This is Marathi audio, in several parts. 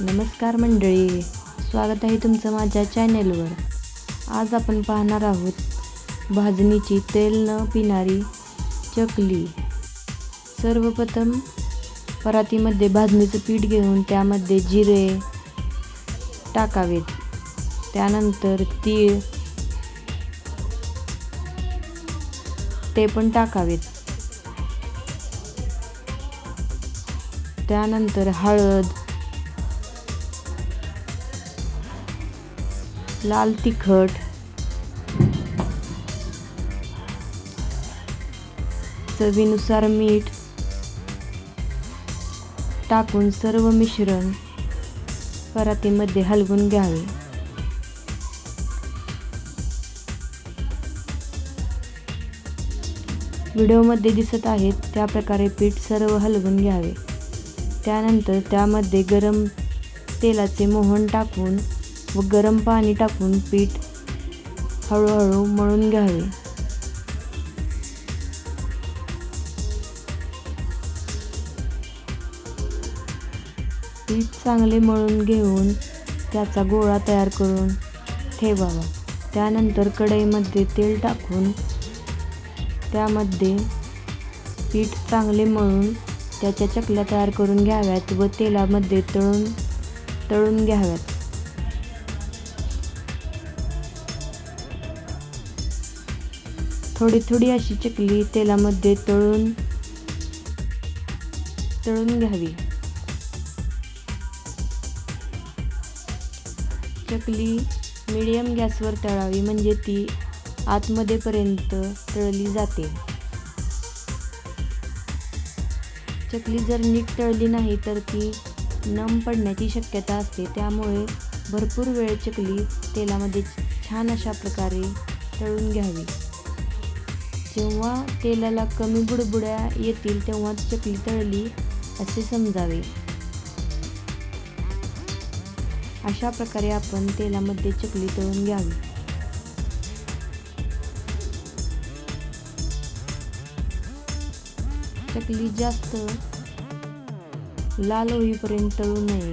नमस्कार मंडळी स्वागत आहे तुमचं माझ्या चॅनेलवर. आज आपण पाहणार आहोत भाजणीची तेल न पिणारी चकली. सर्वप्रथम परातीमध्ये भाजणीचं पीठ घेऊन त्यामध्ये जिरे टाकावेत. त्यानंतर तीळ ते पण टाकावेत. त्यानंतर हळद लाल तिखट. चवीनुसार मीठ टाकून सर्व मिश्रण परातीमध्ये हलवून घ्यावे. व्हिडिओमध्ये दिसत आहेत त्या प्रकारे पीठ सर्व हलवून घ्यावे. त्यानंतर त्यामध्ये गरम तेलाचे मोहन टाकून व गरम पाणी टाकून पीठ हळूहळू मळून घ्यावे. पीठ चांगले मळून घेऊन त्याचा गोळा तयार करून ठेवावा. त्यानंतर कढईमध्ये तेल टाकून त्यामध्ये पीठ चांगले मळून त्याच्या चकल्या तयार करून घ्याव्यात व तेलामध्ये तळून तळून घ्याव्यात. थोडी थोडी अशी चकली तेलामध्ये तळून तळून घ्यावी. चकली मिडियम गॅसवर तळावी म्हणजे ती आतमध्येपर्यंत तळली जाते. चकली जर नीट तळली नाही तर ती नम पडण्याची शक्यता असते. त्यामुळे भरपूर वेळ चकली तेलामध्ये छान अशा प्रकारे तळून घ्यावी. जेव्हा तेलाला कमी बुडबुड्या येतील तेव्हा चकली तळली असे समजावे. अशा प्रकारे आपण तेलामध्ये चकली तळून घ्यावी. चकली जास्त लाल होईपर्यंत तळू नये.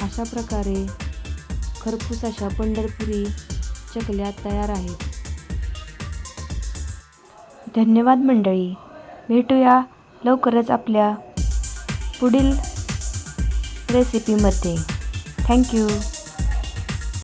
अशा प्रकारे खरपूस अशा पंढरपुरी चकल्या तयार आहेत. धन्यवाद मंडळी. भेटूया लवकरच आपल्या पुढील रेसिपीमध्ये थँक्यू